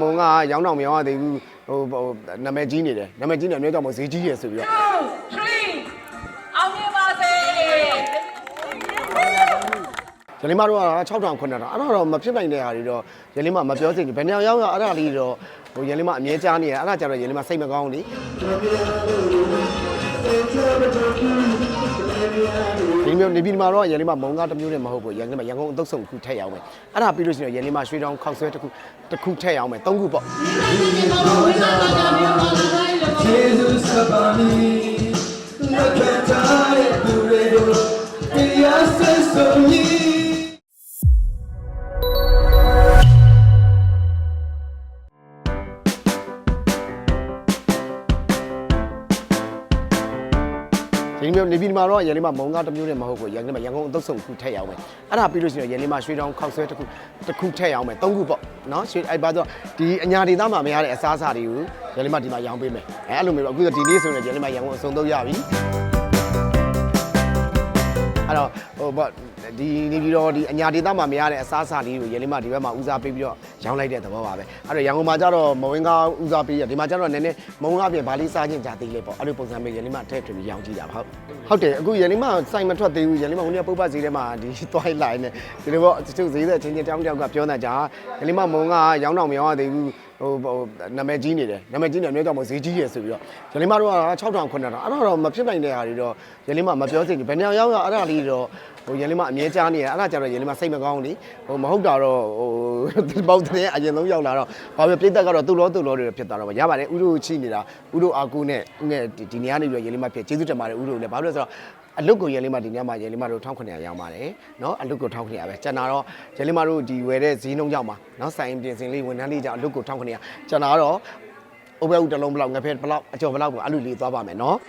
မုံကရောင်းတော့မရောင်းရသေးဘူးဟိုဟိုနာမည်ကြီးနေတယ်နာမည်ကြီးနေတယ်မျိုးကြောင့်မဈေးကြီးရယ်ဆိုပြီးတော့2 3အောင်မြင်ပါစေရလီမတို့က6000 9000အဲ့ဒါတော့မဖြစ်နိုင်တဲ့ဟာတွေတော့ရလီမမပြောစိတ်ဘူးဘယ်နေရာရောက်ရအဲ့ဒါလေးတော့ဟိုရလီမအမြဲကြားနေရအဲ့ဒါကြတော့ရလီမစိတ်မကောင်းဘူးလေ ဒီမျိုးနေပြည်တော်မှာတော့ရလီမမုံကားတစ်မျိုးနဲ့မဟုတ်ဘူးရလီမရန်ကုန်အသုတ်ဆုံးတစ်ခုထည့်ရအောင်မယ်အဲ့ဒါပြီးလို့ရှိရင်ရလီမရွှေတောင်ခောက်ဆွဲတစ်ခုတစ်ခုထည့်ရအောင်မယ်သုံးခုပေါ့ Jesus sabani la cantare နေပြည်တော်မှာတော့ရန်လေးမမုံကားတစ်မျိုးနဲ့မဟုတ်ဘူးရန်လေးမရန်ကုန်အသုတ်ဆုံးတစ်ခုထည့်ရအောင်မယ်အဲ့ဒါပြီးလို့ရှိရင်ရန်လေးမရွှေတောင်ခောက်ဆွဲတစ်ခုတစ်ခုထည့်ရအောင်မယ်သုံးခုပေါ့နော်ရွှေအဲ့ပါတော့ဒီအညာဒေသမှာမရတဲ့အစားအစာတွေကိုရန်လေးမဒီမှာရောင်းပေးမယ်အဲအဲ့လိုမျိုးအခုဒီနေ့ဆိုရင်ရန်လေးမရန်ကုန်အစုံတော့ရပြီအဲ့တော့ဟိုပေါ့ ဒီနေပြီးတော့ဒီအညာဒေသမှာမရတဲ့အစားအစာလေးကိုရန်လေးမဒီဘက်မှာဦးစားပေးပြီးတော့ရောင်းလိုက်တဲ့သဘောပါပဲအဲ့တော့ရန်ကုန်မှာကျတော့မဝင်းကားဦးစားပေးရဒီမှာကျတော့နည်းနည်းမုံကားပြင်ဘာလေးစားခြင်းကြသေးလေပေါ့အဲ့လိုပုံစံမျိုးရန်လေးမထည့်ထွေပြီးရောင်းကြည့်တာပါဟုတ်ဟုတ်တယ်အခုရန်လေးမစိုင်မထွက်သေးဘူးရန်လေးမဟိုနေ့ပုပ္ပဈေးထဲမှာဒီသွားလိုက်နေဒီလိုပေါ့တချို့ဈေးသက်ချင်းချင်းတောင်းတောင်းကပြောနေကြရန်လေးမမုံကရောင်းတော့မရောင်းရသေးဘူး ဟိုဟိုနာမည်ကြီးနေတယ်နာမည်ကြီးနေမျိုးကြောင့်မဈေးကြီးရယ်ဆိုပြီးတော့ရန်လေးမတို့က6000 9000အဲ့ဒါတော့မဖြစ်နိုင်တဲ့ဟာတွေတော့ရန်လေးမမပြောစိတ်ဘူးဘယ်နေရာရောက်ရအဲ့ဒါလေးတော့ဟိုရန်လေးမအမြဲကြားနေရအဲ့ဒါကြတော့ရန်လေးမစိတ်မကောင်းဘူးလေဟိုမဟုတ်တာတော့ဟိုပေါ့တဲ့အရင်ဆုံးရောက်လာတော့ဘာပဲပြိတက်ကတော့သူ့လောသူ့လောတွေဖြစ်သွားတော့ရပါတယ်ဥတို့ချိနေတာဥတို့အာကူနဲ့ဥနဲ့ဒီနေရာနေပြီးရန်လေးမဖြစ်ကျေးဇူးတင်ပါတယ်ဥတို့လည်းဘာလို့လဲဆိုတော့အလုတ်ကိုရန်လေးမဒီညမှာရန်လေးမတို့1900ရောင်းပါတယ်เนาะအလုတ်ကို1900ပဲကျန်တာတော့ရန်လေးမတို့ဒီဝယ်တဲ့ဈေးနှုန်းကြောင့်ပါเนาะဆိုင်ပြင်စင်လေးဝန်ထမ်းလေးကြောင့်အလုတ်ကို1900ကျန်တာကတော့ဥပ္ပယုတစ်လုံးဘလောက်ငဖဲဘလောက်အကျော်ဘလောက်ကိုအလူလေးသွားပါမယ်เนาะ 2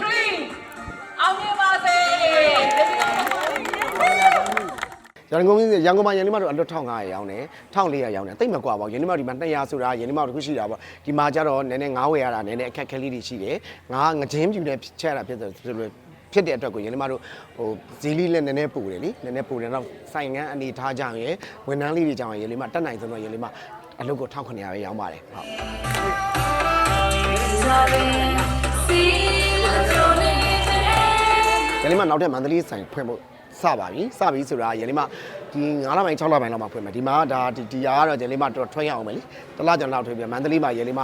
3အောင်မြင်ပါစေ ရန်ကုန်ကြီးရန်ကုန်မှာရန်လေးမတို့အလွတ်1500ရောင်းတယ်1400ရောင်းတယ်တိတ်မကွာပါဘူးရန်လေးမတို့ဒီမှာ200ဆိုတာရန်လေးမတို့တစ်ခုရှိတာပေါ့ဒီမှာကျတော့နည်းနည်းငားဝယ်ရတာနည်းနည်းအခက်ခဲလေးတွေရှိတယ်ငားငချင်းပြူနဲ့ချက်ရတာဖြစ်တယ်ဆိုလို့ ဖြစ်တဲ့အတွက်ကိုရန်လေးမတို့ဟိုဈေးလေးလည်းနည်းနည်းပိုတယ်လीနည်းနည်းပိုတယ်တော့ဆိုင်ငန်းအနေထားကြရင်ဝန်ထမ်းလေးတွေကြောင့်ရန်လေးမတက်နိုင်ဆုံးတော့ရန်လေးမအလုပ်ကို1900ပဲရောင်းပါတယ်ဟုတ်ရလေးမနောက်ထပ်မန္တလေးဆိုင်ဖွင့်ဖို့စပါပြီစပြီဆိုတာရလေးမဒီ9လပိုင်း6လပိုင်းလောက်မှဖွင့်မယ်ဒီမှာဒါဒီဒီဟာကတော့ရလေးမတော့ထွန်းရအောင်မယ်လीတလားကျွန်တော်ထွန်းပြမန္တလေးမှာရလေးမ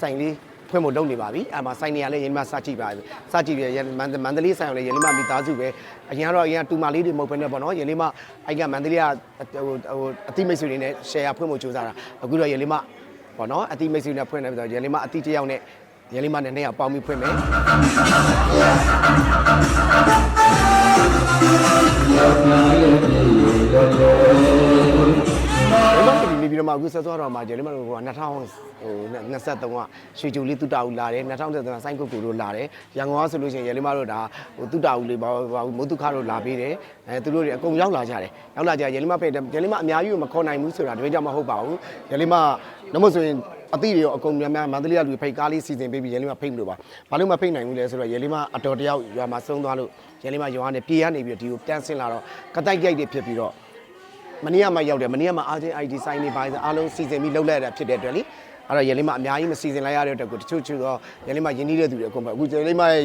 ဆိုင်လေး ဖွင့်ဖို့လုပ်နေပါပြီအဲမှာဆိုင်နေရလဲရလေးမစကြည့်ပါပြီစကြည့်ပြီးရမန္တမန္တလေးဆိုင်အောင်လဲရလေးမမိသားစုပဲအရင်ကတော့အရင်တူမာလေးတွေမဟုတ်ဘဲနဲ့ပေါ့နော်ရလေးမအဲ့ကမန္တလေးကဟိုဟိုအတိမိတ်ဆွေတွေနဲ့ share ဖွင့်ဖို့ကြိုးစားတာအခုတော့ရလေးမပေါ့နော်အတိမိတ်ဆွေနဲ့ဖွင့်နေပြီးတော့ရလေးမအတိတစ်ယောက်နဲ့ရလေးမနဲ့နှစ်ယောက်ပေါင်းပြီးဖွင့်မယ်ဘယ်မှာဒီနေ ပြီးတော့မှအခုဆက်သွားတော့မှကျတယ်မလို့က2000ဟို23ကရွှေကြိုလေးတုတာဦးလာတယ်2023ကစိုင်းကုတ်ကူတို့လာတယ်ရန်ကုန်ကဆိုလို့ရှိရင်ရလေးမတို့ဒါဟိုတုတာဦးလေးဘာဘာမုတ်တုခတို့လာပေးတယ်အဲသူတို့တွေအကုန်ရောက်လာကြတယ်ရောက်လာကြရလေးမဖိတ်ရလေးမအများကြီးကိုမခေါ်နိုင်ဘူးဆိုတာတပည့်ကြောင့်မဟုတ်ပါဘူးရလေးမနမို့ဆိုရင်အတိတွေရောအကုန်များများမန္တလေးကလူဖိတ်ကားလေးစီစဉ်ပေးပြီးရဲလေးမဖိတ်မလို့ပါဘာလို့မဖိတ်နိုင်ဘူးလဲဆိုတော့ရဲလေးမအတော်တယောက်ရွာမှာဆုံးသွားလို့ရဲလေးမရွာကနေပြေးရနေပြီးတော့ဒီကိုတန်းဆင်းလာတော့ကတိုက်ကြိုက်တွေဖြစ်ပြီးတော့ မနေ့ကမှရောက်တယ်မနေ့ကမှအာချင်း ID ဆိုင်နေပိုင်းအားလုံးစီစဉ်ပြီးလုပ်လိုက်ရတာဖြစ်တဲ့အတွက်လေ အဲ့တော့ရလေးမအများကြီးမစီစဉ်လိုက်ရတဲ့အတွက်ကိုတချို့ချို့တော့ရလေးမရင်းနှီးတဲ့သူတွေအကုန်ပဲအခုရလေးမရဲ့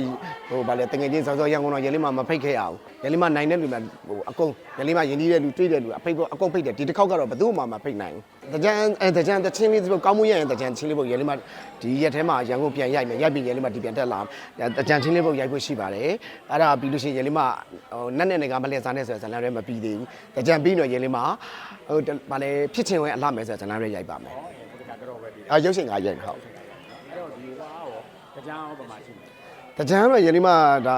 ဟိုဗာလေတငယ်ချင်းစောစောရန်ကုန်တော့ရလေးမမဖိတ်ခဲ့ရအောင်ရလေးမနိုင်တဲ့လူမှဟိုအကုန်ရလေးမရင်းနှီးတဲ့လူတွေ့တဲ့လူအဖိတ်ဖို့အကုန်ဖိတ်တယ်ဒီတစ်ခေါက်ကတော့ဘယ်သူမှမဖိတ်နိုင်ဘူးတကြံအဲတကြံတချင်းလေးဆိုကောင်းမှုရရင်တကြံချင်းလေးဖို့ရလေးမဒီရက်ထဲမှာရန်ကုန်ပြန်ရိုက်မယ်ရိုက်ပြီးရလေးမဒီပြန်တက်လာတကြံချင်းလေးဖို့ရိုက်ဖို့ရှိပါတယ်အဲ့ဒါပြီးလို့ရှိရင်ရလေးမဟိုနက်နဲ့နေကမလဲစားနဲ့ဆိုဇလန်ရဲမပြီးသေးဘူးတကြံပြီးတော့ရလေးမဟိုဗာလေဖြစ်ချင်ဝင်အလှမယ်ဆိုဇလန်ရဲရိုက်ပါမယ် အာရုပ်ရှင်ကရိုက်ဟုတ်အဲ့တော့ဒီဟာရောကြားအောင်ပမာရှိတယ်တကြံတော့ရလေးမဒါ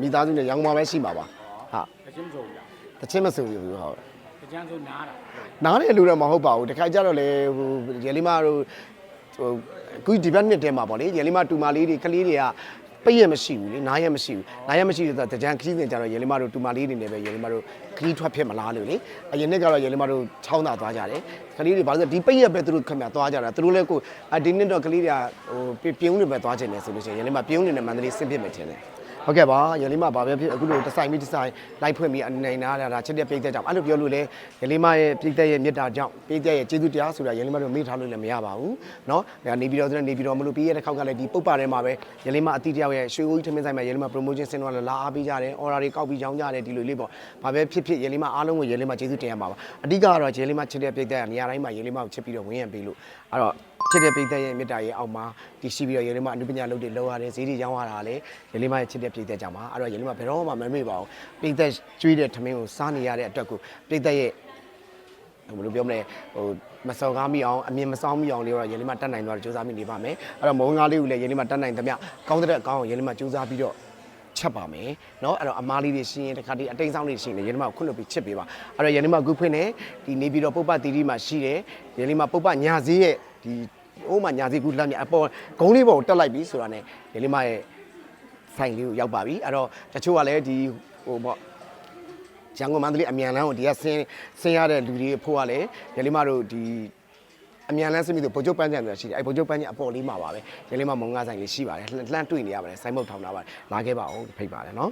မိသားစုနဲ့ရန်ကုန်မှာပဲရှိမှာပါဟုတ်တချင်းမဆိုဘူးလားတချင်းမဆိုဘူးဟုတ်ကြားဆိုနားတာနားတဲ့လူတော့မဟုတ်ပါဘူးတခါကြတော့လေဟိုရလီမတို့ဟိုအခုဒီဘက်နှစ်တဲမှာပေါ့လေရလီမတူမာလေးတွေကလေးတွေက ပိတ်ရမရှိဘူးလေနားရမရှိဘူးနားရမရှိတဲ့တကြံခီးစဉ်ကြတော့ရလီမတို့တူမာလေးတွေနဲ့ပဲရလီမတို့ခီးထွက်ဖြစ်မလားလို့လေအရင်နှစ်ကတော့ရလီမတို့ချောင်းသာသွားကြတယ်ကလေးတွေဘာလို့ဒီပိတ်ရပဲသူတို့ခင်ဗျသွားကြတာသူတို့လည်းကိုအဒီနှစ်တော့ကလေးတွေကဟိုပြုံးနေပဲသွားချင်တယ်ဆိုလို့ရှိရင်ရလီမပြုံးနေနဲ့မန္တလေးဆင်းပြစ်မယ်ထင်တယ် ဟုတ်ကဲ့ပါရလေးမဘာပဲဖြစ်အခုလိုဒီဇိုင်းပြီးဒီဇိုင်းလိုက်ဖွင့်ပြီးအနေနာတာဒါချစ်တဲ့ပိတ်သက်ကြောင့်အဲ့လိုပြောလို့လေရလေးမရဲ့ပိတ်သက်ရဲ့မေတ္တာကြောင့်ပိတ်သက်ရဲ့ကျေးဇူးတရားဆိုတာရလေးမတို့မေ့ထားလို့လည်းမရပါဘူးเนาะနေပြီးတော့နေပြီးတော့မလို့ပြီးရတဲ့ခေါက်ကလည်းဒီပုတ်ပါထဲမှာပဲရလေးမအတိတယောက်ရဲ့ရွှေဦးကြီးထမင်းဆိုင်မှာရလေးမ promotion ဆင်းတော့လာအားပေးကြတယ် order တွေကောက်ပြီးကြောင်းကြတယ်ဒီလိုလေးပေါ့ဘာပဲဖြစ်ဖြစ်ရလေးမအားလုံးကိုရလေးမကျေးဇူးတင်ရမှာပါအဓိကကတော့ရလေးမချစ်တဲ့ပိတ်သက်ကနေရာတိုင်းမှာရလေးမကိုချစ်ပြီးတော့ဝင်းရံပေးလို့အဲ့တော့ ချစ်တဲ့ပိတ်သက်ရဲ့မေတ္တာရဲ့အောက်မှာတည်ရှိပြီးတော့ရေလေးမအနုပညာလုပ်တွေလုပ်ရတယ်ဈေးတွေရောင်းရတာလေရေလေးမရဲ့ချစ်တဲ့ပိတ်သက်ကြောင့်ပါအဲ့တော့ရေလေးမဘယ်တော့မှမမေ့ပါဘူးပိတ်သက်ကျွေးတဲ့ထမင်းကိုစားနေရတဲ့အတွက်ကိုပိတ်သက်ရဲ့ဘယ်လိုပြောမလဲဟိုမစော်ကားမိအောင်အမြင်မဆောင်မိအောင်လေးတော့ရေလေးမတတ်နိုင်တော့ကြိုးစားမိနေပါမယ်အဲ့တော့မုံကားလေးကိုလည်းရေလေးမတတ်နိုင်သမျှကောင်းတဲ့အကောင်းကိုရေလေးမကြိုးစားပြီးတော့ချက်ပါမယ်เนาะအဲ့တော့အမားလေးတွေရှင်းရင်တခါတည်းအတိတ်ဆောင်လေးရှင်းနေရေလေးမကိုခွင့်လွှတ်ပြီးချစ်ပေးပါအဲ့တော့ရေလေးမခုဖွင့်နေဒီနေပြီးတော့ပုပ္ပတီတီမှာရှိတယ်ရေလေးမပုပ္ပညာစည်းရဲ့ဒီ အိုးမညာစီကူလှမ်းမြအပေါ်ဂုံးလေးပေါ်ကိုတက်လိုက်ပြီဆိုတာနဲ့ရေလေးမရဲ့ဆိုင်လေးကိုရောက်ပါပြီအဲ့တော့တချို့ကလည်းဒီဟိုပေါ့ရန်ကုန်မန္တလေးအမြန်လမ်းကိုဒီကဆင်းဆင်းရတဲ့လူတွေဖို့ကလည်းရေလေးမတို့ဒီအမြန်လမ်းဆင်းပြီးတော့ဗိုလ်ချုပ်ပန်းချံဆိုတာရှိတယ်အဲ့ဗိုလ်ချုပ်ပန်းချံအပေါ်လေးမှာပါပဲရေလေးမမုံငါဆိုင်လေးရှိပါတယ်လှမ်းတွေ့နေရပါတယ်ဆိုင်းမုတ်ထောင်လာပါတယ်လာခဲ့ပါအောင်ဖိတ်ပါတယ်နော်